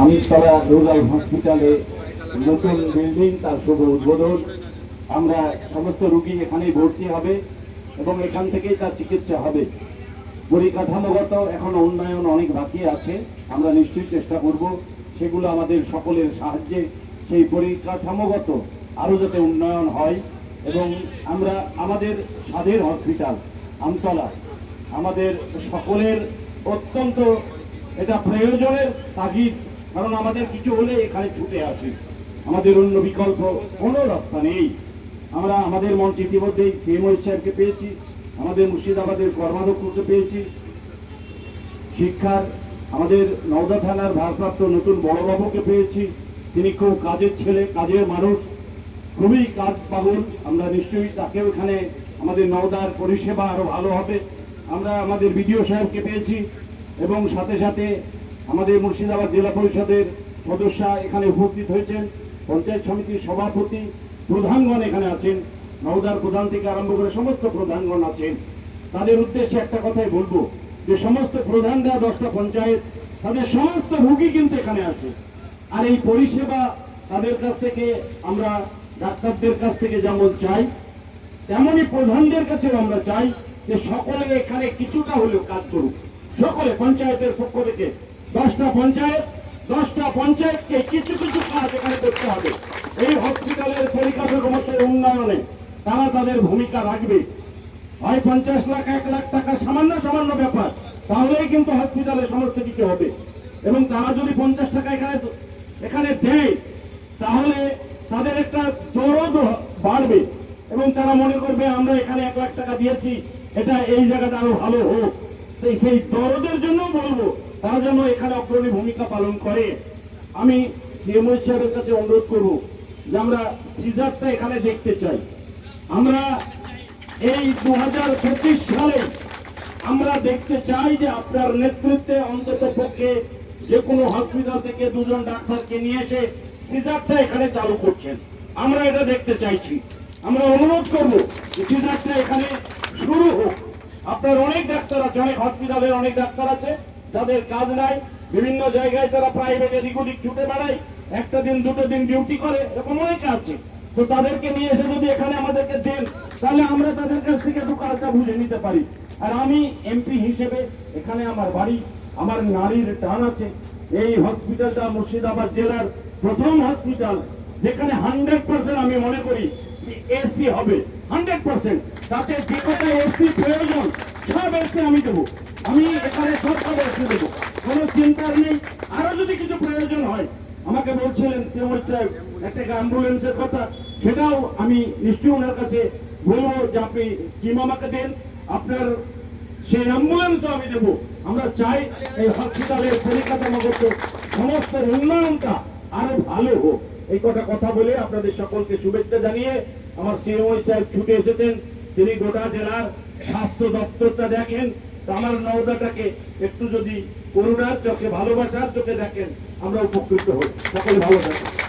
আমি তলা রুরাল হসপিটালে নতুন বিল্ডিং, তার শুভ উদ্বোধন। আমরা সমস্ত রুগী এখানেই ভর্তি হবে এবং এখান থেকেই তার চিকিৎসা হবে। পরিকাঠামোগত এখন উন্নয়ন অনেক বাকি আছে, আমরা নিশ্চয়ই চেষ্টা করব সেগুলো আমাদের সকলের সাহায্যে। সেই পরিকাঠামোগত আরও যাতে উন্নয়ন হয় এবং আমরা আমাদের স্বাধীন হসপিটাল আমতলা, আমাদের সকলের অত্যন্ত এটা প্রয়োজনের তাগিদ, কারণ আমাদের কিছু হলে এখানে ছুটে আসি। আমাদের অন্য বিকল্প কোনো রাস্তা নেই। আমরা আমাদের মঞ্চে ইতিমধ্যেই সিএমও সাহেবকে পেয়েছি, আমাদের মুর্শিদাবাদের কর্মাধ্যক্ষকে পেয়েছি শিক্ষার আমাদের নওদা থানার ভারপ্রাপ্ত নতুন বড়বাবুকে পেয়েছি। তিনি খুব কাজের ছেলে, কাজের মানুষ, খুবই কাজ পাগল। আমরা নিশ্চয়ই তাকেও এখানে আমাদের নওদার পরিষেবা আরও ভালো হবে। আমরা আমাদের বিডিও সাহেবকে পেয়েছি। এবং সাথে সাথে আমাদের মুর্শিদাবাদ জেলা পরিষদের সদস্যা এখানে উপস্থিত হয়েছেন। পঞ্চায়েত সমিতির সভাপতি প্রধানগণ এখানে আছেন। নওদার প্রধান থেকে আরম্ভ করে সমস্ত প্রধানগণ আছেন। তাদের উদ্দেশ্যে একটা কথাই বলব যে সমস্ত প্রধানরা, দশটা পঞ্চায়েত, তাদের সমস্ত রুগী কিন্তু এখানে আছে। আর এই পরিষেবা তাদের কাছ থেকে, আমরা ডাক্তারদের কাছ থেকে যেমন চাই, তেমনই প্রধানদের কাছেও আমরা চাই যে সকলে এখানে কিছুটা হলেও কাজ করুক। সকলে পঞ্চায়েতের পক্ষ থেকে দশটা পঞ্চায়েত, দশটা পঞ্চায়েতকে কিছু কিছু কাজ এখানে করতে হবে। এই হসপিটালের পরিকাঠামোর উন্নয়নে তারা তাদের ভূমিকা রাখবে। হয় পঞ্চাশ লাখ, এক লাখ টাকা, সামান্য সামান্য ব্যাপার, তাহলেই কিন্তু হসপিটালে সমস্ত কিছু হবে। এবং তারা যদি পঞ্চাশ টাকা এখানে এখানে দেয়, তাহলে তাদের একটা দরদ বাড়বে। এবং তারা মনে করবে, আমরা এখানে এক লাখ টাকা দিয়েছি, এটা এই জায়গাটা আরও ভালো হোক। তাই সেই দরদের জন্য বলব, তারা যেন এখানে অগ্রণী ভূমিকা পালন করে। আমি সাহেবের কাছে অনুরোধ করব যে আমরা সিজারটা এখানে দেখতে চাই। আমরা এই দু সালে আমরা দেখতে চাই যে আপনার নেতৃত্বে অন্তত পক্ষে যে কোনো হসপিটাল থেকে দুজন ডাক্তারকে নিয়ে এসে সিজারটা এখানে চালু করছেন। আমরা এটা দেখতে চাইছি। আমরা অনুরোধ করব সিজারটা এখানে শুরু হোক। আপনার অনেক ডাক্তার আছে, অনেক হসপিটালের অনেক ডাক্তার আছে, যাদের কাজ নাই, বিভিন্ন জায়গায় তারা প্রাইভেট এদিক ওদিক ছুটে বেড়ায়, একটা দিন, দুটো দিন ডিউটি করে, এরকম অনেক আছে। তো তাদেরকে নিয়ে এসে যদি এখানে আমাদেরকে দেন, তাহলে আমরা তাদের কাছ থেকে একটু কাজটা বুঝে নিতে পারি। আর আমি এমপি হিসেবে এখানে আমার বাড়ি, আমার নারীর টান আছে। এই হসপিটালটা মুর্শিদাবাদ জেলার প্রথম হসপিটাল যেখানে হান্ড্রেড পার্সেন্ট আমি মনে করি এসি হবে, হান্ড্রেড পার্সেন্ট। তাতে যে কটা এসি প্রয়োজন, সব এসি আমি দেবো। আমি এখানে সব কটা এসি দেবো। কোনো চিন্তার নেই। আরও যদি কিছু প্রয়োজন হয়, আমাকে বলছিলেন সিএমএল সাহেব, একটা অ্যাম্বুলেন্সের কথা। সেটাও আমি নিশ্চয়ই ওনার কাছে বলব যে আপনি স্কিম আমাকে দেন। আপনার সেই অ্যাম্বুলেন্সও আমি দেবো। আমরা চাই এই হসপিটালের পরিকাঠামোগত সমস্ত উন্নয়নটা আরও ভালো হোক। এই কটা কথা বলে আপনাদের সকলকে শুভেচ্ছা জানিয়ে আমার সিএমই সাহেব ছুটে এসেছেন। তিনি গোটা জেলার স্বাস্থ্য দপ্তরটা দেখেন। আমার নওদাটাকে একটু যদি করুণার চোখে, ভালোবাসার চোখে দেখেন, আমরা উপকৃত হই। সকলে ভালো থাকেন।